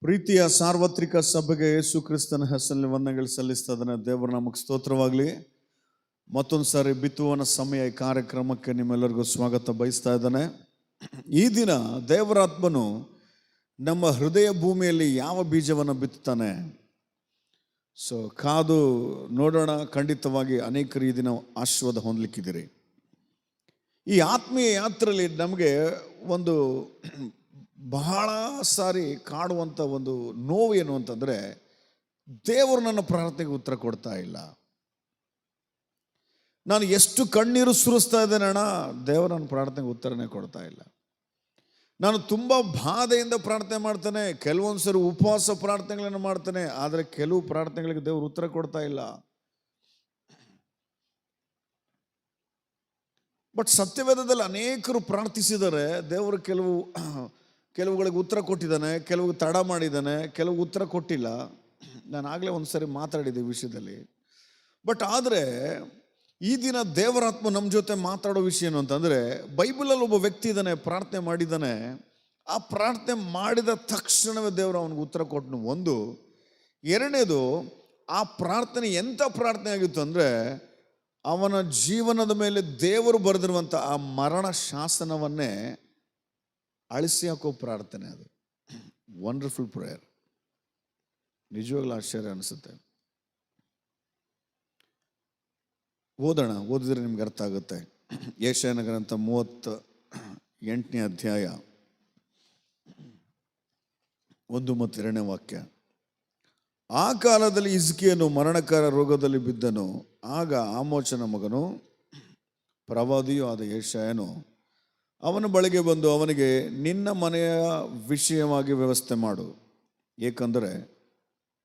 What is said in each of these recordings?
ಪ್ರೀತಿಯ ಸಾರ್ವತ್ರಿಕ ಸಭೆಗೆ ಯೇಸು ಕ್ರಿಸ್ತನ ಹೆಸರಲ್ಲಿ ವಂದನೆಗಳು ಸಲ್ಲಿಸ್ತಾ ಇದ್ದಾನೆ ದೇವರ ನಮಗೆ ಸ್ತೋತ್ರವಾಗಲಿ. ಮತ್ತೊಂದು ಸಾರಿ ಬಿತ್ತುವನ ಸಮಯ ಈ ಕಾರ್ಯಕ್ರಮಕ್ಕೆ ನಿಮ್ಮೆಲ್ಲರಿಗೂ ಸ್ವಾಗತ ಬಯಸ್ತಾ ಇದ್ದಾನೆ. ಈ ದಿನ ದೇವರಾತ್ಮನು ನಮ್ಮ ಹೃದಯ ಭೂಮಿಯಲ್ಲಿ ಯಾವ ಬೀಜವನ್ನು ಬಿತ್ತುತ್ತಾನೆ? ಸೊ, ಕಾದು ನೋಡೋಣ. ಖಂಡಿತವಾಗಿ ಅನೇಕರು ಈ ದಿನ ಆಶೀರ್ವಾದ ಹೊಂದಲಿಕ್ಕಿದ್ದೀರಿ. ಈ ಆತ್ಮೀಯ ಯಾತ್ರೆಯಲ್ಲಿ ನಮಗೆ ಒಂದು ಬಹಳ ಸಾರಿ ಕಾಡುವಂಥ ಒಂದು ನೋವು ಏನು ಅಂತಂದರೆ ದೇವರು ನನ್ನ ಪ್ರಾರ್ಥನೆಗೆ ಉತ್ತರ ಕೊಡ್ತಾ ಇಲ್ಲ. ನಾನು ಎಷ್ಟು ಕಣ್ಣೀರು ಸುರಿಸ್ತಾ ಇದ್ದೇನೆ ಅಣ್ಣ, ದೇವರು ನನ್ನ ಪ್ರಾರ್ಥನೆಗೆ ಉತ್ತರನೇ ಕೊಡ್ತಾ ಇಲ್ಲ. ನಾನು ತುಂಬ ಬಾಧೆಯಿಂದ ಪ್ರಾರ್ಥನೆ ಮಾಡ್ತೇನೆ ಕೆಲವೊಂದು ಸರಿ ಉಪವಾಸ ಪ್ರಾರ್ಥನೆಗಳನ್ನು ಮಾಡ್ತೇನೆ, ಆದರೆ ಕೆಲವು ಪ್ರಾರ್ಥನೆಗಳಿಗೆ ದೇವರು ಉತ್ತರ ಕೊಡ್ತಾ ಇಲ್ಲ. ಬಟ್ ಸತ್ಯವೇದದಲ್ಲಿ ಅನೇಕರು ಪ್ರಾರ್ಥಿಸಿದರೆ ದೇವರು ಕೆಲವು ಕೆಲವುಗಳಿಗೆ ಉತ್ತರ ಕೊಟ್ಟಿದ್ದಾನೆ, ಕೆಲವು ತಡ ಮಾಡಿದ್ದಾನೆ, ಕೆಲವು ಉತ್ತರ ಕೊಟ್ಟಿಲ್ಲ. ನಾನು ಆಗಲೇ ಒಂದು ಸರಿ ಮಾತಾಡಿದ್ದೆ ವಿಷಯದಲ್ಲಿ. ಬಟ್ ಆದರೆ ಈ ದಿನ ದೇವರಾತ್ಮ ನಮ್ಮ ಜೊತೆ ಮಾತಾಡೋ ವಿಷಯ ಏನು ಅಂತಂದರೆ, ಬೈಬಲಲ್ಲಿ ಒಬ್ಬ ವ್ಯಕ್ತಿ ಇದ್ದಾನೆ, ಪ್ರಾರ್ಥನೆ ಮಾಡಿದ್ದಾನೆ. ಆ ಪ್ರಾರ್ಥನೆ ಮಾಡಿದ ತಕ್ಷಣವೇ ದೇವರು ಅವನಿಗೆ ಉತ್ತರ ಕೊಟ್ಟನು ಒಂದು, ಎರಡನೇದು, ಆ ಪ್ರಾರ್ಥನೆ ಎಂಥ ಪ್ರಾರ್ಥನೆ ಆಗಿತ್ತು ಅಂದರೆ, ಅವನ ಜೀವನದ ಮೇಲೆ ದೇವರು ಬರೆದಿರುವಂಥ ಆ ಮರಣ ಶಾಸನವನ್ನೇ ಅಳಿಸಿ ಹಾಕೋ ಪ್ರಾರ್ಥನೆ ಅದು. ವಂಡರ್ಫುಲ್ ಪ್ರೇಯರ್ ನಿಜವಾಗ್ಲೂ ಆಶ್ಚರ್ಯ ಅನಿಸುತ್ತೆ. ಓದೋಣ, ಓದಿದ್ರೆ ನಿಮ್ಗೆ ಅರ್ಥ ಆಗುತ್ತೆ. ಏಷ್ಯಾನ ಗ್ರಂಥ ಮೂವತ್ತ ಎಂಟನೇ ಅಧ್ಯಾಯ, ಒಂದು ಮತ್ತು ಎರಡನೇ ವಾಕ್ಯ. ಆ ಕಾಲದಲ್ಲಿ ಇಸ್ಕಿಯನು ಮರಣಕರ ರೋಗದಲ್ಲಿ ಬಿದ್ದನು. ಆಗ ಆಮೋಚನ ಮಗನು, ಪ್ರವಾದಿಯೂ ಆದ ಏಷಾಯನು ಅವನ ಬಳಿಗೆ ಬಂದು ಅವನಿಗೆ, ನಿನ್ನ ಮನೆಯ ವಿಷಯವಾಗಿ ವ್ಯವಸ್ಥೆ ಮಾಡು. ಏಕೆಂದರೆ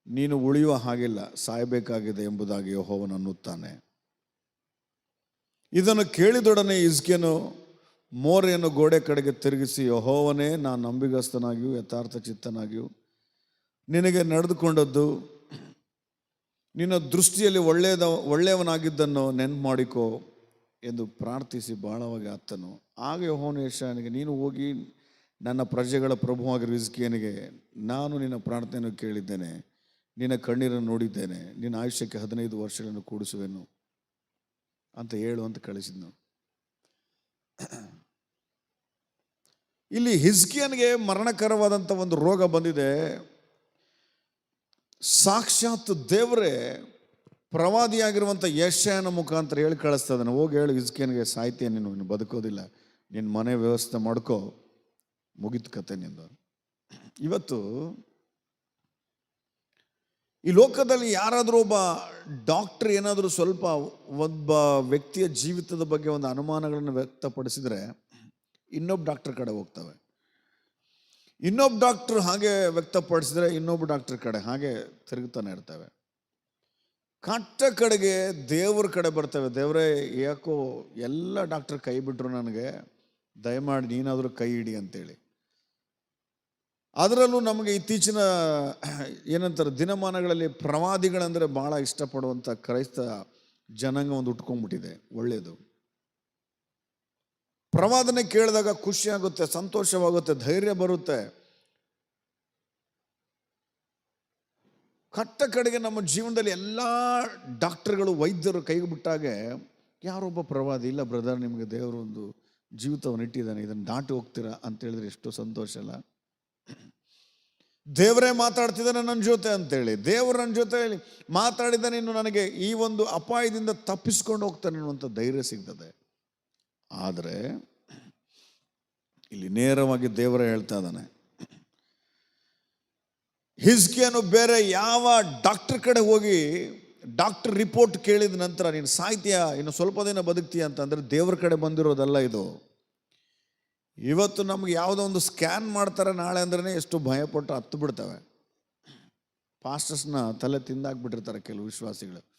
ನೀನು ಉಳಿಯುವ ಹಾಗಿಲ್ಲ. ಸಾಯಬೇಕಾಗಿದೆ ಎಂಬುದಾಗಿ ಯಹೋವನ ಅನ್ನುತ್ತಾನೆ. ಇದನ್ನು ಕೇಳಿದೊಡನೆ ಇಸ್ಕೇನು ಮೋರೆಯನ್ನು ಗೋಡೆ ಕಡೆಗೆ ತಿರುಗಿಸಿ, ಯಹೋವನೇ, ನಾನು ನಂಬಿಗಸ್ತನಾಗಿಯೂ ಯಥಾರ್ಥ ಚಿತ್ತನಾಗಿಯೂ ನಿನಗೆ ನಡೆದುಕೊಂಡದ್ದು, ನಿನ್ನ ದೃಷ್ಟಿಯಲ್ಲಿ ಒಳ್ಳೆಯದ, ಒಳ್ಳೆಯವನಾಗಿದ್ದನ್ನು ನೆನ್ಪು ಮಾಡಿಕೋ. ಎಂದು ಪ್ರಾರ್ಥಿಸಿ ಬಹಳವಾಗಿ ಅತ್ತನು ಆಗ ಯಶಾನಿಗೆ ನೀನು ಹೋಗಿ ನನ್ನ ಪ್ರಜೆಗಳ ಪ್ರಭುವಾಗಿ ಇಸ್ಕಿಯನಿಗೆ ನಾನು ನಿನ್ನ ಪ್ರಾರ್ಥನೆಯನ್ನು ಕೇಳಿದ್ದೇನೆ, ನಿನ್ನ ಕಣ್ಣೀರನ್ನು ನೋಡಿದ್ದೇನೆ, ನಿನ್ನ ಆಯುಷ್ಯಕ್ಕೆ ಹದಿನೈದು ವರ್ಷಗಳನ್ನು ಕೂಡಿಸುವೆನು. ಅಂತ ಹೇಳು ಅಂತ ಕಳಿಸಿದ್ನು. ಇಲ್ಲಿ ಹಿಸ್ಕಿಯನ್ಗೆ ಮರಣಕರವಾದಂಥ ಒಂದು ರೋಗ ಬಂದಿದೆ. ಸಾಕ್ಷಾತ್ ದೇವರೇ ಪ್ರವಾದಿಯಾಗಿರುವಂಥ ಯಶನ ಮುಖಾಂತರ ಹೇಳಿ ಕಳಿಸ್ತಾ ಇದ್ದಾನೆ. ಹೋಗಿ ಹೇಳು ಇಸ್ಕೇನಿಗೆ ಸಾಹಿತ್ಯ ನೀನು ನೀನು ಬದುಕೋದಿಲ್ಲ. ನಿನ್ನ ಮನೆ ವ್ಯವಸ್ಥೆ ಮಾಡ್ಕೋ. ಮುಗಿತು ಕತೆ ನಿಂದು. ಇವತ್ತು ಈ ಲೋಕದಲ್ಲಿ ಯಾರಾದರೂ ಒಬ್ಬ ಡಾಕ್ಟರ್ ಏನಾದರೂ ಸ್ವಲ್ಪ ಒಬ್ಬ ವ್ಯಕ್ತಿಯ ಜೀವಿತದ ಬಗ್ಗೆ ಒಂದು ಅನುಮಾನಗಳನ್ನು ವ್ಯಕ್ತಪಡಿಸಿದರೆ ಇನ್ನೊಬ್ಬ ಡಾಕ್ಟರ್ ಕಡೆ ಹೋಗ್ತವೆ. ಇನ್ನೊಬ್ಬ ಡಾಕ್ಟರ್ ಹಾಗೆ ವ್ಯಕ್ತಪಡಿಸಿದ್ರೆ ಇನ್ನೊಬ್ಬ ಡಾಕ್ಟರ್ ಕಡೆ ಹಾಗೆ ತಿರುಗುತ್ತಾನೆ ಇರ್ತವೆ. ಕಟ್ಟ ಕಡೆಗೆ ದೇವ್ರ ಕಡೆ ಬರ್ತವೆ. ದೇವರೇ, ಯಾಕೋ ಎಲ್ಲ ಡಾಕ್ಟರ್ ಕೈ ಬಿಟ್ರು ನನಗೆ. ದಯಮಾಡಿ ನೀನಾದರೂ ಕೈ ಹಿಡಿ ಅಂತೇಳಿ. ಅದರಲ್ಲೂ ನಮಗೆ ಇತ್ತೀಚಿನ ಏನಂತಾರೆ, ದಿನಮಾನಗಳಲ್ಲಿ ಪ್ರವಾದಿಗಳಂದರೆ ಭಾಳ ಇಷ್ಟಪಡುವಂಥ ಕ್ರೈಸ್ತ ಜನಾಂಗ ಒಂದು ಉಟ್ಕೊಂಡ್ಬಿಟ್ಟಿದೆ. ಒಳ್ಳೆಯದು ಪ್ರವಾದನೆ ಕೇಳಿದಾಗ ಖುಷಿಯಾಗುತ್ತೆ ಸಂತೋಷವಾಗುತ್ತೆ, ಧೈರ್ಯ ಬರುತ್ತೆ. ಕಟ್ಟ ಕಡೆಗೆ ನಮ್ಮ ಜೀವನದಲ್ಲಿ ಎಲ್ಲ ಡಾಕ್ಟರ್ಗಳು, ವೈದ್ಯರು ಕೈಗೆ ಬಿಟ್ಟಾಗೆ ಯಾರೊಬ್ಬ ಪ್ರವಾದಿ ಇಲ್ಲ ಬ್ರದರ್, ನಿಮಗೆ ದೇವರು ಒಂದು ಜೀವಿತವನ್ನು ಇಟ್ಟಿದ್ದಾನೆ, ಇದನ್ನು ದಾಟಿ ಹೋಗ್ತೀರಾ ಅಂತ ಹೇಳಿದ್ರೆ ಎಷ್ಟು ಸಂತೋಷ ಅಲ್ಲ? ದೇವರೇ ಮಾತಾಡ್ತಿದ್ದಾನೆ ನನ್ನ ಜೊತೆ ಅಂತೇಳಿ, ದೇವರು ನನ್ನ ಜೊತೆ ಹೇಳಿ ಮಾತಾಡಿದ್ದಾನೆ ಇನ್ನು ನನಗೆ ಈ ಒಂದು ಅಪಾಯದಿಂದ ತಪ್ಪಿಸ್ಕೊಂಡು ಹೋಗ್ತಾನೆ ಅನ್ನುವಂಥ ಧೈರ್ಯ ಸಿಗ್ತದೆ. ಆದರೆ ಇಲ್ಲಿ ನೇರವಾಗಿ ದೇವರೇ ಹೇಳ್ತಾ ಇದ್ದಾನೆ ಹಿಸ್ಕಿಯನ್ನು ಬೇರೆ ಯಾವ ಡಾಕ್ಟರ್ ಕಡೆ ಹೋಗಿ ಡಾಕ್ಟರ್ ರಿಪೋರ್ಟ್ ಕೇಳಿದ ನಂತರ ನೀನು ಸಾಹಿತ್ಯ ಇನ್ನು ಸ್ವಲ್ಪ ದಿನ ಬದುಕ್ತೀಯ ಅಂತಂದರೆ ದೇವ್ರ ಕಡೆ ಬಂದಿರೋದಲ್ಲ ಇದು. ಇವತ್ತು ನಮ್ಗೆ ಯಾವುದೋ ಒಂದು ಸ್ಕ್ಯಾನ್ ಮಾಡ್ತಾರೆ ನಾಳೆ ಅಂದ್ರೆ ಎಷ್ಟು ಭಯಪಟ್ಟು ಹತ್ತು ಬಿಡ್ತವೆ. ಪಾಸ್ಟರ್ಸ್ನ ತಲೆ ತಿಂದಾಕ್ಬಿಟ್ಟಿರ್ತಾರೆ ಕೆಲವು ವಿಶ್ವಾಸಿಗಳು.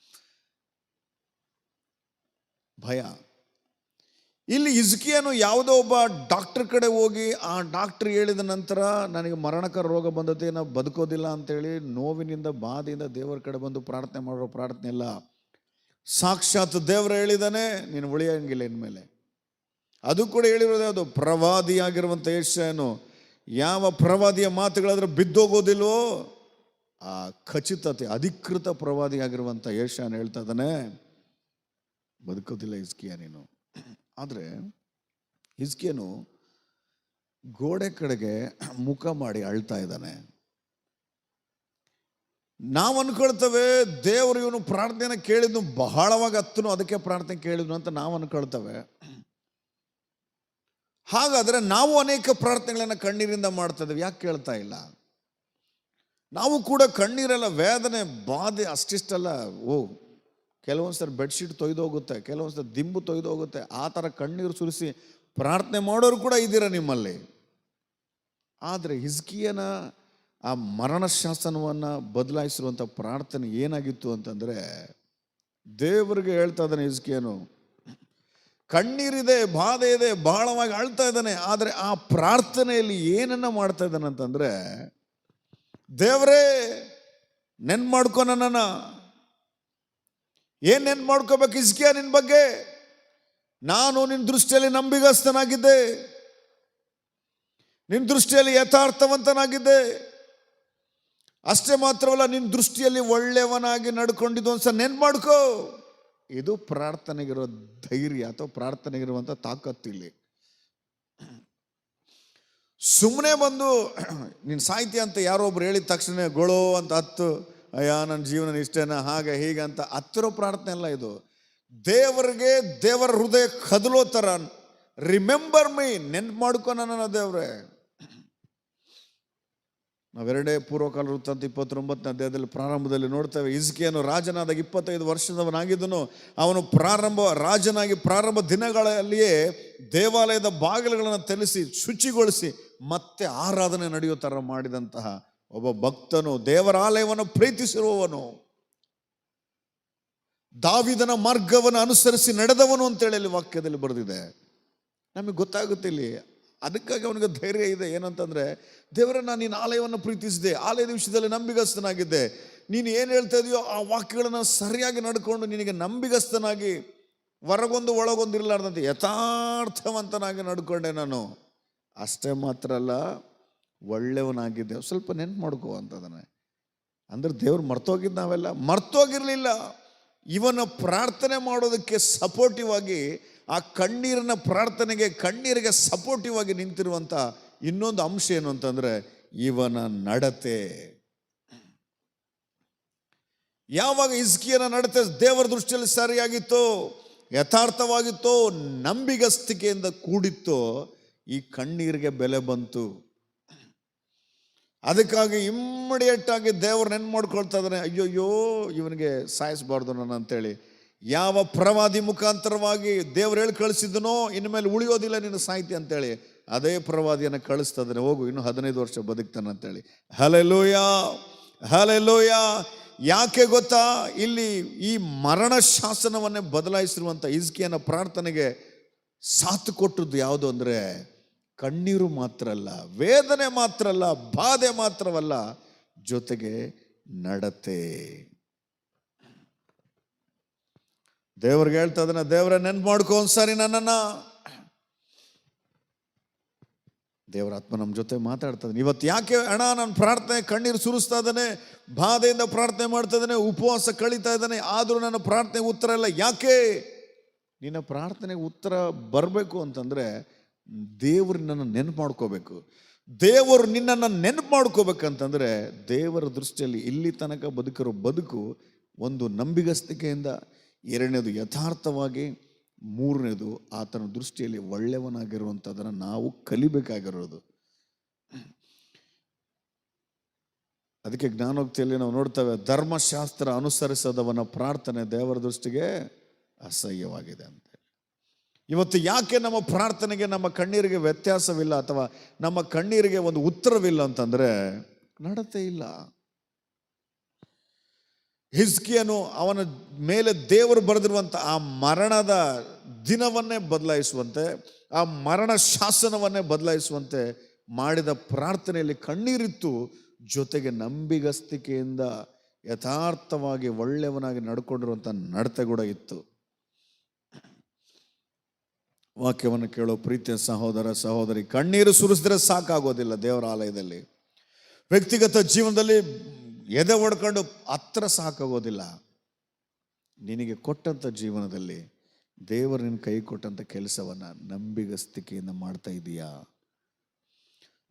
ಭಯ. ಇಲ್ಲಿ ಇಸ್ಕಿಯನು ಯಾವುದೋ ಒಬ್ಬ ಡಾಕ್ಟರ್ ಕಡೆ ಹೋಗಿ ಆ ಡಾಕ್ಟರ್ ಹೇಳಿದ ನಂತರ ನನಗೆ ಮರಣಕರ ರೋಗ ಬಂದತೆ, ನಾವು ಬದುಕೋದಿಲ್ಲ ಅಂತೇಳಿ ನೋವಿನಿಂದ ಬಾಧೆಯಿಂದ ದೇವರ ಕಡೆ ಬಂದು ಪ್ರಾರ್ಥನೆ ಮಾಡೋ ಪ್ರಾರ್ಥನೆ ಇಲ್ಲ. ಸಾಕ್ಷಾತ್ ದೇವರು ಹೇಳಿದಾನೆ, ನೀನು ಉಳಿಯಂಗಿಲ್ಲ ಇನ್ಮೇಲೆ. ಅದು ಕೂಡ ಹೇಳಿರೋದೇ ಅದು ಪ್ರವಾದಿಯಾಗಿರುವಂಥ ಯಶನು ಯಾವ ಪ್ರವಾದಿಯ ಮಾತುಗಳಾದ್ರೆ ಬಿದ್ದೋಗೋದಿಲ್ವೋ? ಆ ಖಚಿತತೆ, ಅಧಿಕೃತ ಪ್ರವಾದಿಯಾಗಿರುವಂಥ ಯಶಾನ್ ಹೇಳ್ತಾ ಇದ್ದಾನೆ, ಬದುಕೋದಿಲ್ಲ ಇಸ್ಕಿಯ ನೀನು. ಆದರೆ ಹಿಸ್ಕೇನು ಗೋಡೆ ಕಡೆಗೆ ಮುಖ ಮಾಡಿ ಅಳ್ತಾ ಇದ್ದಾನೆ. ನಾವು ಅನ್ಕೊಳ್ತೇವೆ ದೇವರು ಇವನು ಪ್ರಾರ್ಥನೆ ಕೇಳಿದ್ನು, ಬಹಳವಾಗಿ ಹತ್ತನು, ಅದಕ್ಕೆ ಪ್ರಾರ್ಥನೆ ಕೇಳಿದ್ನು ಅಂತ ನಾವು ಅನ್ಕೊಳ್ತೇವೆ. ಹಾಗಾದ್ರೆ ನಾವು ಅನೇಕ ಪ್ರಾರ್ಥನೆಗಳನ್ನ ಕಣ್ಣೀರಿಂದ ಮಾಡ್ತಾ ಇದ್ದೇವೆ, ಯಾಕೆ ಕೇಳ್ತಾ ಇಲ್ಲ? ನಾವು ಕೂಡ ಕಣ್ಣೀರೆಲ್ಲ, ವೇದನೆ, ಬಾಧೆ, ಅಷ್ಟಿಷ್ಟಲ್ಲ ಓ ಕೆಲವೊಂದ್ಸರಿ ಬೆಡ್ಶೀಟ್ ತೊಯ್ದೋಗುತ್ತೆ ಕೆಲವೊಂದ್ಸರಿ ದಿಂಬು ತೊಯ್ದೋಗುತ್ತೆ, ಆ ಥರ ಕಣ್ಣೀರು ಸುರಿಸಿ ಪ್ರಾರ್ಥನೆ ಮಾಡೋರು ಕೂಡ ಇದ್ದೀರ ನಿಮ್ಮಲ್ಲಿ? ಆದರೆ ಹಿಸ್ಕಿಯನ ಆ ಮರಣ ಶಾಸನವನ್ನು ಬದಲಾಯಿಸಿರುವಂಥ ಪ್ರಾರ್ಥನೆ ಏನಾಗಿತ್ತು ಅಂತಂದರೆ, ದೇವರಿಗೆ ಹೇಳ್ತಾ ಇದ್ದಾನೆ ಹಿಸ್ಕಿಯನು ಕಣ್ಣೀರಿದೆ, ಬಾಧೆ ಇದೆ ಬಹಳವಾಗಿ ಅಳ್ತಾ ಇದ್ದಾನೆ, ಆದರೆ ಆ ಪ್ರಾರ್ಥನೆಯಲ್ಲಿ ಏನನ್ನ ಮಾಡ್ತಾ ಇದ್ದಾನೆ ಅಂತಂದರೆ, ದೇವರೇ ನೆನ್ ಮಾಡ್ಕೊ ನನ್ನನ್ನ ಏನ್ ನೆನ್ ಮಾಡ್ಕೋಬೇಕು ಇಸ್ಕಿಯ ನಿನ್ ಬಗ್ಗೆ? ನಾನು ನಿನ್ನ ದೃಷ್ಟಿಯಲ್ಲಿ ನಂಬಿಗಸ್ತನಾಗಿದ್ದೆ. ನಿನ್ನ ದೃಷ್ಟಿಯಲ್ಲಿ ಯಥಾರ್ಥವಂತನಾಗಿದ್ದೆ. ಅಷ್ಟೇ ಮಾತ್ರವಲ್ಲ ನಿನ್ನ ದೃಷ್ಟಿಯಲ್ಲಿ ಒಳ್ಳೆಯವನಾಗಿ ನಡ್ಕೊಂಡಿದ್ದು ಅಂತ ನೆನ್ ಮಾಡ್ಕೋ. ಇದು ಪ್ರಾರ್ಥನೆಗಿರೋ ಧೈರ್ಯ ಅಥವಾ ಪ್ರಾರ್ಥನೆಗಿರುವಂಥ ತಾಕತ್ತು ಇಲ್ಲಿ. ಸುಮ್ಮನೆ ಬಂದು, ನೀನು ಸಾಹಿತ್ಯ ಅಂತ ಯಾರೋ ಹೇಳಿದ ತಕ್ಷಣ ಗೊಳೋ ಅಂತ ಹತ್ತು. ಅಯ್ಯ ನನ್ನ ಜೀವನ ಇಷ್ಟೇನ, ಹಾಗೆ, ಹೀಗೆ ಅಂತ ಹತ್ತಿರೋ ಪ್ರಾರ್ಥನೆ ಅಲ್ಲ ಇದು. ದೇವರಿಗೆ ದೇವರ ಹೃದಯ ಕದಲೋ ಥರ ರಿಮೆಂಬರ್ ಮೀ ನೆನ್ಪು ಮಾಡ್ಕೊ ನನ್ನ ದೇವ್ರೆ. ನಾವೆರಡೇ ಪೂರ್ವಕಾಲ ವೃತ್ತಾಂತ ಇಪ್ಪತ್ತೊಂಬತ್ತನೇ ಅಧ್ಯಾಯದಲ್ಲಿ ಪ್ರಾರಂಭದಲ್ಲಿ ನೋಡ್ತೇವೆ. ಇಸ್ಕಿಯನ್ನು ರಾಜನಾದಾಗ ಇಪ್ಪತ್ತೈದು ವರ್ಷದವನಾಗಿದ್ದನು. ಅವನು ಪ್ರಾರಂಭ, ರಾಜನಾಗಿ ಪ್ರಾರಂಭ ದಿನಗಳಲ್ಲಿಯೇ ದೇವಾಲಯದ ಬಾಗಿಲುಗಳನ್ನು ತೆಲಿಸಿ ಶುಚಿಗೊಳಿಸಿ ಮತ್ತೆ ಆರಾಧನೆ ನಡೆಯೋ ಥರ ಮಾಡಿದಂತಹ ಒಬ್ಬ ಭಕ್ತನು ದೇವರ ಆಲಯವನ್ನು ಪ್ರೀತಿಸಿರುವವನು, ದಾವಿದನ ಮಾರ್ಗವನ್ನು ಅನುಸರಿಸಿ ನಡೆದವನು ಅಂತೇಳಿ ಅಲ್ಲಿ ವಾಕ್ಯದಲ್ಲಿ ಬರೆದಿದೆ. ನಮಗೆ ಗೊತ್ತಾಗುತ್ತೆ ಇಲ್ಲಿ, ಅದಕ್ಕಾಗಿ ಅವನಿಗೆ ಧೈರ್ಯ ಇದೆ. ಏನಂತಂದ್ರೆ ದೇವರನ್ನ ನೀನು ಆಲಯವನ್ನು ಪ್ರೀತಿಸಿದೆ, ಆಲಯದ ವಿಷಯದಲ್ಲಿ ನಂಬಿಗಸ್ತನಾಗಿದ್ದೆ. ನೀನು ಏನು ಹೇಳ್ತಾ ಇದೆಯೋ ಆ ವಾಕ್ಯಗಳನ್ನು ಸರಿಯಾಗಿ ನಡ್ಕೊಂಡು ನಿನಗೆ ನಂಬಿಗಸ್ತನಾಗಿ ಹೊರಗೊಂದು ಒಳಗೊಂದು ಇರಲಾರ್ದಂತೆ ಯಥಾರ್ಥವಂತನಾಗಿ ನಡ್ಕೊಂಡೆ ನಾನು. ಅಷ್ಟೇ ಮಾತ್ರ ಅಲ್ಲ ಒಳ್ಳೆಯವನಾಗಿದ್ದೆ ಸ್ವಲ್ಪ ನೆನ್ಪು ಮಾಡ್ಕೋ ಅಂತದನ್ನೇ ಅಂದ್ರೆ ದೇವ್ರು ಮರ್ತೋಗಿದ್ದು ನಾವೆಲ್ಲ. ಮರ್ತೋಗಿರಲಿಲ್ಲ. ಇವನ ಪ್ರಾರ್ಥನೆ ಮಾಡೋದಕ್ಕೆ ಸಪೋರ್ಟಿವ್ ಆಗಿ, ಆ ಕಣ್ಣೀರಿನ ಪ್ರಾರ್ಥನೆಗೆ ಕಣ್ಣೀರಿಗೆ ಸಪೋರ್ಟಿವ್ ಆಗಿ ನಿಂತಿರುವಂಥ ಇನ್ನೊಂದು ಅಂಶ ಏನು ಅಂತಂದರೆ, ಇವನ ನಡತೆ. ಯಾವಾಗ ಇಸ್ಕಿಯನ್ನು ನಡತೆ ದೇವರ ದೃಷ್ಟಿಯಲ್ಲಿ ಸರಿಯಾಗಿತ್ತೋ, ಯಥಾರ್ಥವಾಗಿತ್ತೋ, ನಂಬಿಗಸ್ತಿಕೆಯಿಂದ ಕೂಡಿತ್ತೋ, ಈ ಕಣ್ಣೀರಿಗೆ ಬೆಲೆ ಬಂತು. ಅದಕ್ಕಾಗಿ ಇಮ್ಮಿಡಿಯೇಟ್ ಆಗಿ ದೇವ್ರು ನೆನ್ ಮಾಡ್ಕೊಳ್ತಾ ಇದ್ದಾನೆ ಅಯ್ಯೋಯ್ಯೋ, ಇವನಿಗೆ ಸಾಯಿಸಬಾರ್ದು ನಾನು ಅಂತೇಳಿ. ಯಾವ ಪ್ರವಾದಿ ಮುಖಾಂತರವಾಗಿ ದೇವ್ರು ಹೇಳಿ ಕಳಿಸಿದನೋ, ಇನ್ಮೇಲೆ ಉಳಿಯೋದಿಲ್ಲ ನಿನ್ನ ಸಾಹಿತ್ಯ ಅಂತೇಳಿ. ಅದೇ ಪ್ರವಾದಿಯನ್ನು ಕಳಿಸ್ತಾ ಇದ್ದಾನೆ ಹೋಗು, ಇನ್ನು ಹದಿನೈದು ವರ್ಷ ಬದುಕ್ತಾನೆ ಅಂತೇಳಿ. ಹಲೆಲೋಯ ಹಲೆಲೋಯ ಯಾಕೆ ಗೊತ್ತಾ? ಇಲ್ಲಿ ಈ ಮರಣ ಶಾಸನವನ್ನೇ ಬದಲಾಯಿಸಿರುವಂಥ ಇಸ್ಕಿಯನ ಪ್ರಾರ್ಥನೆಗೆ ಸಾಥ್ ಕೊಟ್ಟದ್ದು ಯಾವುದು ಅಂದರೆ ಕಣ್ಣೀರು ಮಾತ್ರ ಅಲ್ಲ ವೇದನೆ ಮಾತ್ರ ಅಲ್ಲ ಬಾಧೆ ಮಾತ್ರವಲ್ಲ, ಜೊತೆಗೆ ನಡತೆ. ದೇವ್ರಿಗೆ ಹೇಳ್ತಾ ಇದನ್ನ ದೇವರ ನೆನ್ಪು ಮಾಡ್ಕೊ ಒಂದ್ಸಾರಿ ನನ್ನನ್ನ. ದೇವರ ಆತ್ಮ ನಮ್ಮ ಜೊತೆ ಮಾತಾಡ್ತಾ ಇವತ್ತು ಯಾಕೆ ಅಣ್ಣ ನನ್ನ ಪ್ರಾರ್ಥನೆ, ಕಣ್ಣೀರು ಸುರಿಸ್ತಾ ಇದ್ದಾನೆ, ಬಾಧೆಯಿಂದ ಪ್ರಾರ್ಥನೆ ಮಾಡ್ತಾ ಇದ್ದಾನೆ, ಉಪವಾಸ ಕಳೀತಾ ಇದ್ದಾನೆ, ಆದರೂ ನನ್ನ ಪ್ರಾರ್ಥನೆ ಉತ್ತರ ಇಲ್ಲ. ಯಾಕೆ? ನಿನ್ನ ಪ್ರಾರ್ಥನೆಗೆ ಉತ್ತರ ಬರಬೇಕು ಅಂತಂದ್ರೆ ದೇವರು ನನ್ನ ನೆನಪು ಮಾಡ್ಕೋಬೇಕು. ದೇವರು ನಿನ್ನನ್ನು ನೆನಪು ಮಾಡ್ಕೋಬೇಕಂತಂದರೆ ದೇವರ ದೃಷ್ಟಿಯಲ್ಲಿ ಇಲ್ಲಿ ತನಕ ಬದುಕಿರೋ ಬದುಕು ಒಂದು ನಂಬಿಗಸ್ತಿಕೆಯಿಂದ ಎರಡನೇದು ಯಥಾರ್ಥವಾಗಿ, ಮೂರನೇದು ಆತನ ದೃಷ್ಟಿಯಲ್ಲಿ ಒಳ್ಳೆಯವನಾಗಿರುವಂಥದ್ದನ್ನು ನಾವು ಕಲಿಬೇಕಾಗಿರೋದು. ಅದಕ್ಕೆ ಜ್ಞಾನೋಕ್ತಿಯಲ್ಲಿ ನಾವು ನೋಡ್ತೇವೆ, ಧರ್ಮಶಾಸ್ತ್ರ ಅನುಸರಿಸದವನ ಪ್ರಾರ್ಥನೆ ದೇವರ ದೃಷ್ಟಿಗೆ ಅಸಹ್ಯವಾಗಿದೆ ಅಂತ. ಇವತ್ತು ಯಾಕೆ ನಮ್ಮ ಪ್ರಾರ್ಥನೆಗೆ, ನಮ್ಮ ಕಣ್ಣೀರಿಗೆ ವ್ಯತ್ಯಾಸವಿಲ್ಲ ಅಥವಾ ನಮ್ಮ ಕಣ್ಣೀರಿಗೆ ಒಂದು ಉತ್ತರವಿಲ್ಲ ಅಂತಂದ್ರೆ ನಡತೆ ಇಲ್ಲ. ಹಿಸ್ಕಿಯನು ಅವನ ಮೇಲೆ ದೇವರು ಬರೆದಿರುವಂಥ ಆ ಮರಣದ ದಿನವನ್ನೇ ಬದಲಾಯಿಸುವಂತೆ, ಆ ಮರಣ ಶಾಸನವನ್ನೇ ಬದಲಾಯಿಸುವಂತೆ ಮಾಡಿದ ಪ್ರಾರ್ಥನೆಯಲ್ಲಿ ಕಣ್ಣೀರಿತ್ತು ಜೊತೆಗೆ ನಂಬಿಗಸ್ತಿಕೆಯಿಂದ ಯಥಾರ್ಥವಾಗಿ ಒಳ್ಳೆಯವನಾಗಿ ನಡ್ಕೊಂಡಿರುವಂಥ ನಡತೆ ಕೂಡ ಇತ್ತು. ವಾಕ್ಯವನ್ನು ಕೇಳೋ ಪ್ರೀತಿಯ ಸಹೋದರ, ಸಹೋದರಿ, ಕಣ್ಣೀರು ಸುರಿಸಿದ್ರೆ ಸಾಕಾಗೋದಿಲ್ಲ ದೇವರ ಆಲಯದಲ್ಲಿ. ವ್ಯಕ್ತಿಗತ ಜೀವನದಲ್ಲಿ ಎದೆ ಹೊಡ್ಕೊಂಡು ಹತ್ರ ಸಾಕಾಗೋದಿಲ್ಲ. ನಿನಗೆ ಕೊಟ್ಟಂಥ ಜೀವನದಲ್ಲಿ ದೇವರು ನಿನ್ನ ಕೈ ಕೊಟ್ಟಂಥ ಕೆಲಸವನ್ನು ನಂಬಿಗಸ್ತಿಕೆಯಿಂದ ಮಾಡ್ತಾ ಇದೀಯಾ?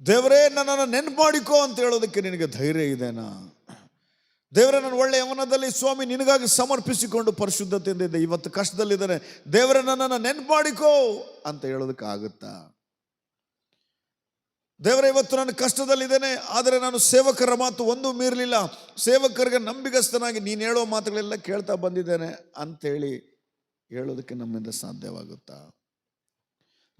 ದೇವರೇ, ನನ್ನನ್ನು ನೆನ್ಪು ಮಾಡಿಕೋ ಅಂತ ಹೇಳೋದಕ್ಕೆ ನಿನಗೆ ಧೈರ್ಯ ಇದೆನಾ? ದೇವರೇ, ನನ್ನ ಒಳ್ಳೆ ಯವನದಲ್ಲಿ ಸ್ವಾಮಿ, ನಿನಗಾಗಿ ಸಮರ್ಪಿಸಿಕೊಂಡು ಪರಿಶುದ್ಧತೆಯಿಂದ ಇದೆ ಇವತ್ತು ಕಷ್ಟದಲ್ಲಿದ್ದಾನೆ. ದೇವರ, ನನ್ನನ್ನು ನೆನ್ಪು ಮಾಡಿಕೋ ಅಂತ ಹೇಳೋದಕ್ಕೆ ಆಗುತ್ತಾ ದೇವರೇ, ಇವತ್ತು ನಾನು ಕಷ್ಟದಲ್ಲಿದ್ದೇನೆ, ಆದರೆ ನಾನು ಸೇವಕರ ಮಾತು ಒಂದು ಮೀರಲಿಲ್ಲ. ಸೇವಕರಿಗೆ ನಂಬಿಗಸ್ತನಾಗಿ ನೀನು ಹೇಳೋ ಮಾತುಗಳೆಲ್ಲ ಕೇಳ್ತಾ ಬಂದಿದ್ದೇನೆ ಅಂತೇಳಿ ಹೇಳೋದಕ್ಕೆ ನಮ್ಮಿಂದ ಸಾಧ್ಯವಾಗುತ್ತಾ?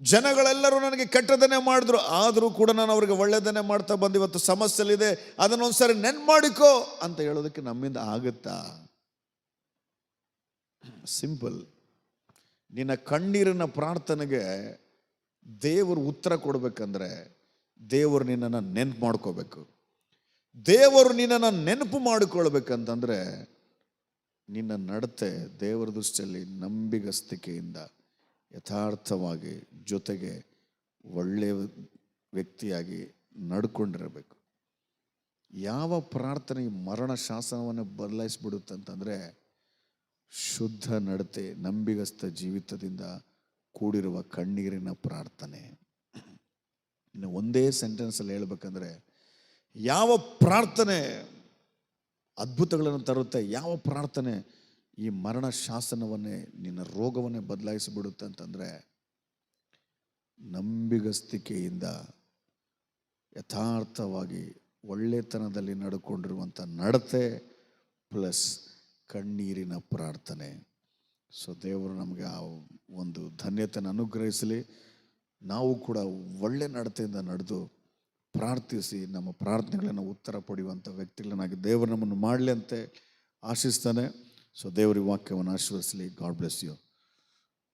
ಜನಗಳೆಲ್ಲರೂ ನನಗೆ ಕೆಟ್ಟದನ್ನೇ ಮಾಡಿದ್ರು, ಆದರೂ ಕೂಡ ನಾನು ಅವ್ರಿಗೆ ಒಳ್ಳೆಯದನ್ನೇ ಮಾಡ್ತಾ ಬಂದು ಇವತ್ತು ಸಮಸ್ಯೆಲಿದೆ ಅದನ್ನೊಂದ್ಸರಿ ನೆನ್ಪು ಮಾಡಿಕೋ ಅಂತ ಹೇಳೋದಕ್ಕೆ ನಮ್ಮಿಂದ ಆಗುತ್ತಾ? ಸಿಂಪಲ್. ನಿನ್ನ ಕಣ್ಣೀರಿನ ಪ್ರಾರ್ಥನೆಗೆ ದೇವರು ಉತ್ತರ ಕೊಡಬೇಕಂದ್ರೆ ದೇವರು ನಿನ್ನನ್ನು ನೆನ್ಪು ಮಾಡ್ಕೋಬೇಕು. ದೇವರು ನಿನ್ನನ್ನು ನೆನಪು ಮಾಡಿಕೊಳ್ಬೇಕಂತಂದರೆ ನಿನ್ನ ನಡತೆ ದೇವರ ದೃಷ್ಟಿಯಲ್ಲಿ ನಂಬಿಗಸ್ತಿಕೆಯಿಂದ. ಯಥಾರ್ಥವಾಗಿ ಜೊತೆಗೆ ಒಳ್ಳೆಯ ವ್ಯಕ್ತಿಯಾಗಿ ನಡ್ಕೊಂಡಿರಬೇಕು. ಯಾವ ಪ್ರಾರ್ಥನೆ ಮರಣ ಶಾಸನವನ್ನು ಬದಲಾಯಿಸ್ಬಿಡುತ್ತಂತಂದರೆ ಶುದ್ಧ ನಡತೆ, ನಂಬಿಗಸ್ತ ಜೀವಿತದಿಂದ ಕೂಡಿರುವ ಕಣ್ಣೀರಿನ ಪ್ರಾರ್ಥನೆ. ಇನ್ನು ಒಂದೇ ಸೆಂಟೆನ್ಸಲ್ಲಿ ಹೇಳ್ಬೇಕಂದ್ರೆ ಯಾವ ಪ್ರಾರ್ಥನೆ ಅದ್ಭುತಗಳನ್ನು ತರುತ್ತೆ, ಯಾವ ಪ್ರಾರ್ಥನೆ ಈ ಮರಣ ಶಾಸನವನ್ನೇ ನಿನ್ನ ರೋಗವನ್ನೇ ಬದಲಾಯಿಸಿಬಿಡುತ್ತೆ ಅಂತಂದರೆ, ನಂಬಿಗಸ್ತಿಕೆಯಿಂದ ಯಥಾರ್ಥವಾಗಿ ಒಳ್ಳೆತನದಲ್ಲಿ ನಡ್ಕೊಂಡಿರುವಂಥ ನಡತೆ ಪ್ಲಸ್ ಕಣ್ಣೀರಿನ ಪ್ರಾರ್ಥನೆ. ಸೊ ದೇವರು ನಮಗೆ ಆ ಒಂದು ಧನ್ಯತೆಯನ್ನು ಅನುಗ್ರಹಿಸಲಿ. ನಾವು ಕೂಡ ಒಳ್ಳೆ ನಡತೆಯಿಂದ ನಡೆದು ಪ್ರಾರ್ಥಿಸಿ, ನಮ್ಮ ಪ್ರಾರ್ಥನೆಗಳನ್ನು ಉತ್ತರ ಪಡೆಯುವಂಥ ವ್ಯಕ್ತಿಗಳನ್ನಾಗಿ ದೇವರು ನಮ್ಮನ್ನು ಮಾಡಲಿ ಅಂತೆ ಆಶಿಸ್ತಾನೆ. ಸೊ ದೇವರ ವಾಕ್ಯವನ್ನು ಆಶೀರ್ವದಿಸಲಿ ಗಾಡ್ ಬ್ಲೆಸ್ ಯು